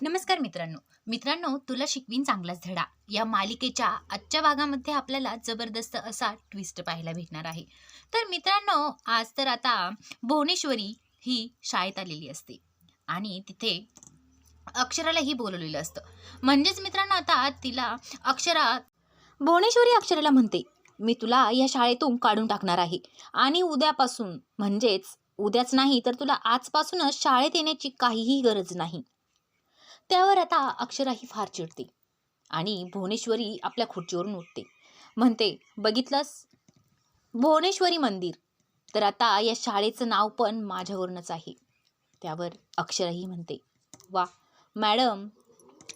नमस्कार मित्रांनो. मित्रांनो तुला शिकवीन चांगलाच धडा. या मालिकेच्या आजच्या भागामध्ये आपल्याला जबरदस्त असा ट्विस्ट पाहायला भेटणार आहे. तर मित्रांनो आज तर आता भुवनेश्वरी ही शाळेत आलेली असते. आणि तिथे अक्षरालाही बोलवलेलं असतं. म्हणजेच मित्रांनो आता तिला अक्षरा भुवनेश्वरी अक्षराला म्हणते. मी तुला या शाळेतून काढून टाकणार आहे. आणि उद्यापासून म्हणजेच उद्याच नाही तर तुला आजपासूनच शाळेत येण्याची काहीही गरज नाही. त्यावर आता अक्षरा ही फार चिडते. आणि भुवनेश्वरी आपल्या खुर्चीवरून उठते. म्हणते बघितलंस? भुवनेश्वरी मंदिर. तर आता या शाळेचं नाव पण माझ्यावरूनच आहे. त्यावर अक्षराही म्हणते वा मॅडम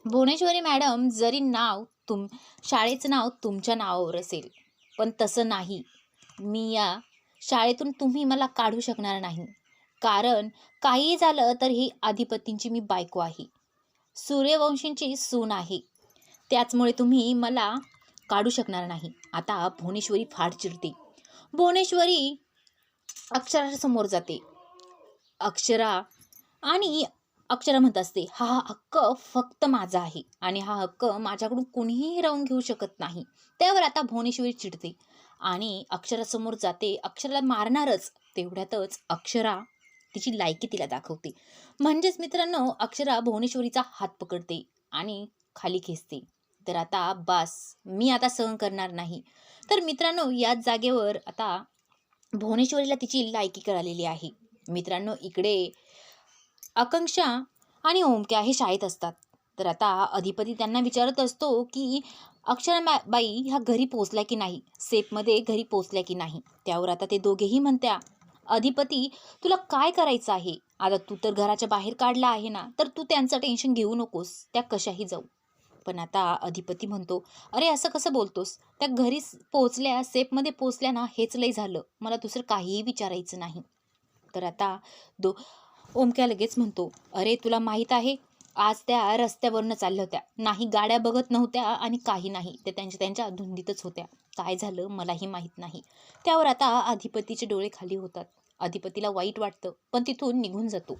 भुवनेश्वरी मॅडम जरी नाव तुम शाळेचं नाव तुमच्या नावावर असेल पण तसं नाही. मी या शाळेतून तुम्ही मला काढू शकणार नाही. कारण काही झालं तर ही अधिपतींची मी बायको आहे. सूर्यवंशींची सून आहे. त्याचमुळे तुम्ही मला काढू शकणार नाही. आता भुवनेश्वरी फार चिडते. भुवनेश्वरी अक्षरासमोर जाते. अक्षरा आणि अक्षरा म्हणत असते हा हक्क फक्त माझा आहे आणि हा हक्क माझ्याकडून कुणीही राहून घेऊ शकत नाही. त्यावर आता भुवनेश्वरी चिडते आणि अक्षरासमोर जाते. अक्षराला मारणारच तेवढ्यातच अक्षरा तिची लायकी तिला दाखवते. म्हणजेच मित्रांनो अक्षरा भुवनेश्वरीचा हात पकडते आणि खाली खेचते. तर आता बास मी आता सहन करणार नाही. तर मित्रांनो याच जागेवर आता भुवनेश्वरीला तिची लायकी कळालेली आहे. मित्रांनो इकडे आकांक्षा आणि ओमक्या हे शाळेत असतात. तर आता अधिपती त्यांना विचारत असतो की अक्षरा बाई ह्या घरी पोचल्या की नाही? सेफमध्ये घरी पोचल्या की नाही? त्यावर आता ते दोघेही म्हणत्या अधिपती तुला काय करायचं आहे? आता तू तर घराच्या बाहेर काढला आहे ना तर तू त्यांचं टेन्शन घेऊ नकोस. त्या कशाही जाऊ. पण आता अधिपती म्हणतो अरे असं कसं बोलतोस? त्या घरी पोचल्या सेफमध्ये पोचल्या ना हेच लय झालं. मला दुसरं काहीही विचारायचं नाही. तर आता दो ओमक्या लगेच म्हणतो अरे तुला माहीत आहे आज त्या रस्त्यावरनं चालल्या होत्या. नाही गाड्या बघत नव्हत्या आणि काही नाही. त्या त्यांच्या त्यांच्या धुंदीतच होत्या. काय झालं मलाही माहीत नाही. त्यावर आता अधिपतीचे डोळे खाली होतात. अधिपतीला वाईट वाटतं पण तिथून निघून जातो.